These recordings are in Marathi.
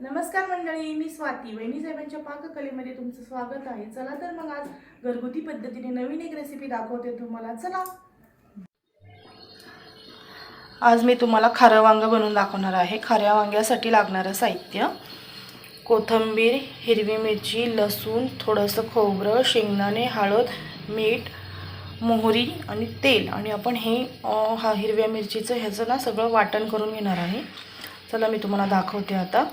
नमस्कार मंडळी मी स्वाती. वहिनी साहेबांच्या पाककलेमध्ये तुमचं स्वागत आहे. चला तर मग आज घरगुती पद्धतीने नवीन एक रेसिपी दाखवते तुम्हाला. चला. आज मी तुम्हाला खारं वांग बनवून दाखवणार आहे. खाऱ्या वांग्यासाठी लागणारं साहित्य कोथिंबीर हिरवी मिरची लसूण थोडंसं खोबरं शेंगदाणे हळद मीठ मोहरी आणि तेल. आणि आपण हे हा हिरव्या मिरचीचं ह्याचं ना सगळं वाटण करून घेणार आहे. चला मी तुम्हाला दाखवते आता.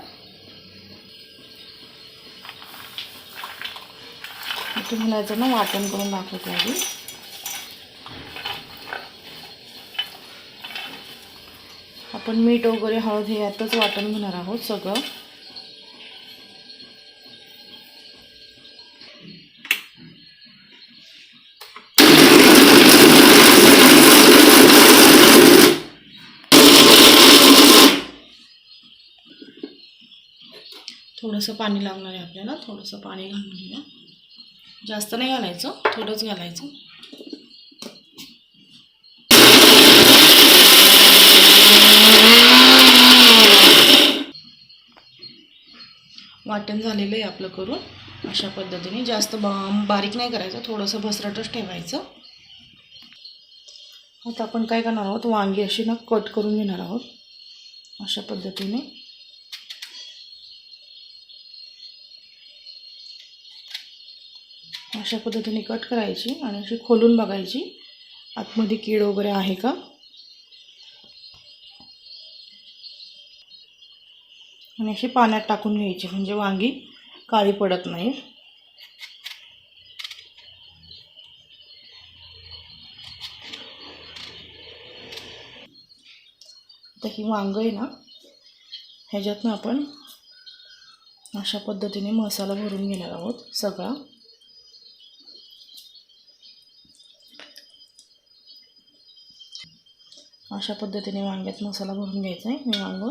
तुम्हाला याचं ना वाटण करून दाखवते आधी. आपण मीठ वगैरे हळद हे यातच वाटण घेणार आहोत सगळं. थोडंसं पाणी लागणार आहे आपल्याला. थोडंसं पाणी घालून घेऊया. जास्त नाही घालायचं थोडंच घालायचं. वाटण झालेलं आहे आपलं करून. अशा पद्धतीने जास्त बा बारीक नाही करायचं थोडंसं भसरटच ठेवायचं. आता आपण काय करणार आहोत? वांगी अशी ना कट करून घेणार आहोत. अशा पद्धतीने. अशा पद्धतीने कट करायची आणि अशी खोलून बघायची. आतमध्ये कीड वगैरे आहे का? आणि अशी पाण्यात टाकून घ्यायची म्हणजे वांगी काळी पडत नाही. आता ही वांग आहे ना ह्याच्यातनं आपण अशा पद्धतीने मसाला भरून घेणार आहोत सगळा. अशा पद्धतीने वांग्यात मसाला भरून घ्यायचा आहे. हे वांग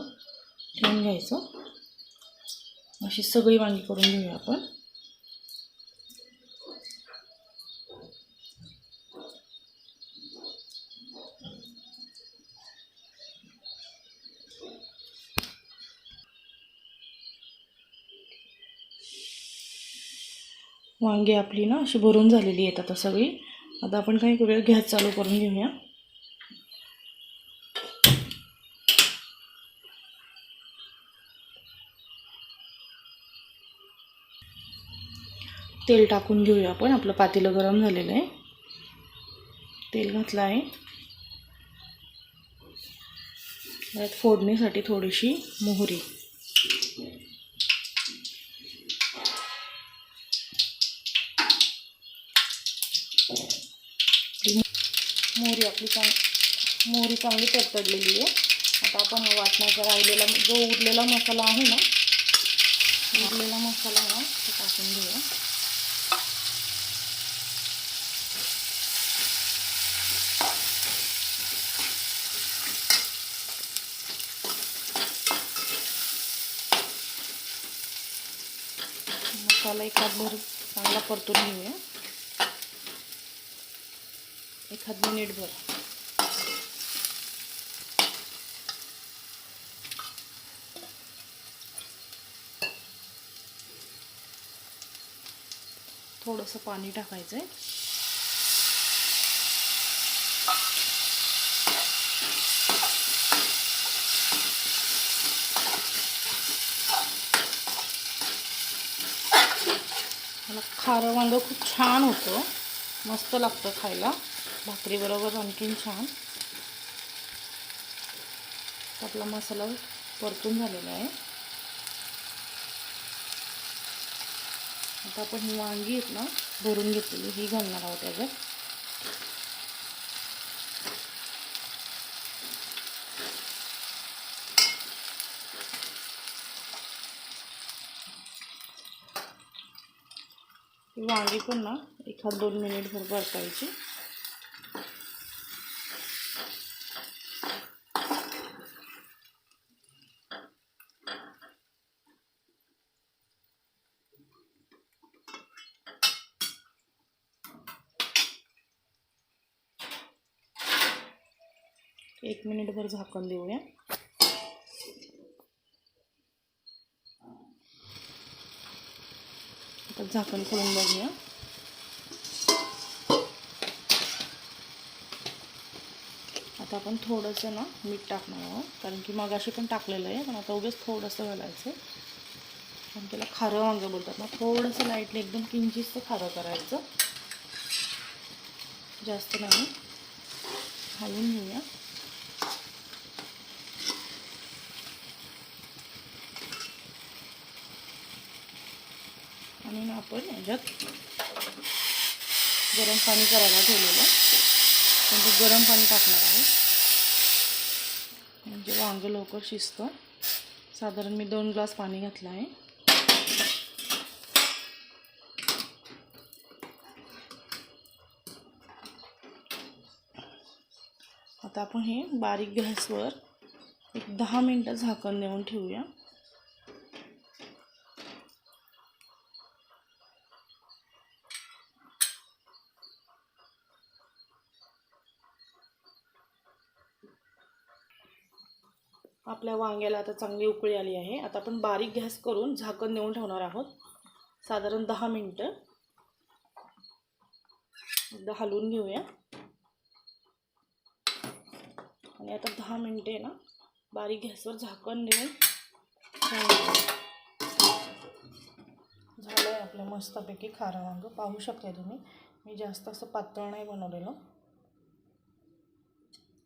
ठेवून घ्यायचं. अशी सगळी वांगी करून घेऊया आपण. वांगी आपली ना अशी भरून झालेली आहेत आता सगळी. आता आपण काय करूया गॅस चालू करून घेऊया. तेल टाकून घेऊया आपण. आपलं पातेलं गरम झालेलं आहे. तेल घातलं आहे. त्यात फोडणीसाठी थोडीशी मोहरी. मोहरी आपली चांग मोहरी चांगली तडतडलेली आहे. आता आपण वाटण्याचा राहिलेला जो उरलेला मसाला आहे ना उरलेला मसाला ना तो टाकून घेऊया. मसाला एक हातभर चांगला परतून घेऊया. एक हात मिनिटभर थोडंसं पाणी टाकायचं आहे खारं वांगं खूप छान होतं. मस्त लागतं खायला. भाकरीबरोबर आणखीन छान. आपला मसाला परतून झालेला आहे. आता आपण ही वांगी आहेत ना भरून घेतलेली ही घालणार आहोत त्याच्यात वांगी पण ना एखाद दोन मिनिटभर परतायची. एक मिनिटभर झाकण देऊया. आता झाकण खोलून बघूया आता आपण थोडंसं ना मीठ टाकणार आहोत. कारण की मगाशी पण टाकलेलं आहे. पण आता उगेच थोडंसं घालायचं पण त्याला खारं वांग बोलतात ना. थोडंसं लाईटली एकदम किंचितचं खारं करायचं. जास्त नाही. घालून घेऊया. आणि मग आपण याच्यात गरम पाणी करायला ठेवलेलं म्हणजे गरम पाणी टाकणार आहोत. म्हणजे वांगं लवकर शिजतं. साधारण मी दोन ग्लास पाणी घातलं आहे. आता आपण हे बारीक गॅसवर एक दहा मिनटं झाकण देऊन ठेवूया. आपल्या वांग्याला आता चांगली उकळी आली आहे. आता आपण बारीक गॅस करून झाकण नेऊन ठेवणार आहोत. साधारण दहा मिनटं. एकदा हलवून घेऊया. आणि आता दहा मिनटे ना बारीक गॅसवर झाकण देऊन झालं आहे आपलं मस्तपैकी खारं वांगं. पाहू शकता तुम्ही. मी जास्त असं पातळ नाही बनवलेलं.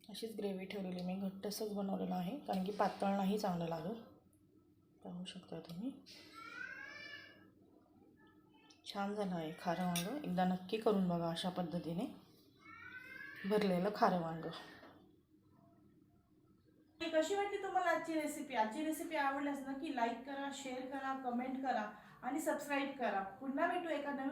अशीच ग्रेव्ही ठेवलेली मी. घट्टसंच बनवलेलं आहे कारण की पातळ नाही चांगलं लागत. पाहू शकता तुम्ही. छान झालं आहे खारं वांगं. एकदा नक्की करून बघा अशा पद्धतीने. भरलेलं खारं वांगं. कशी वाटली तुम्हाला आजची रेसिपी आजची रेसिपी आवडल्यास नक्की लाईक करा शेअर करा कमेंट करा आणि सबस्क्राईब करा. पुन्हा भेटू एका नवीन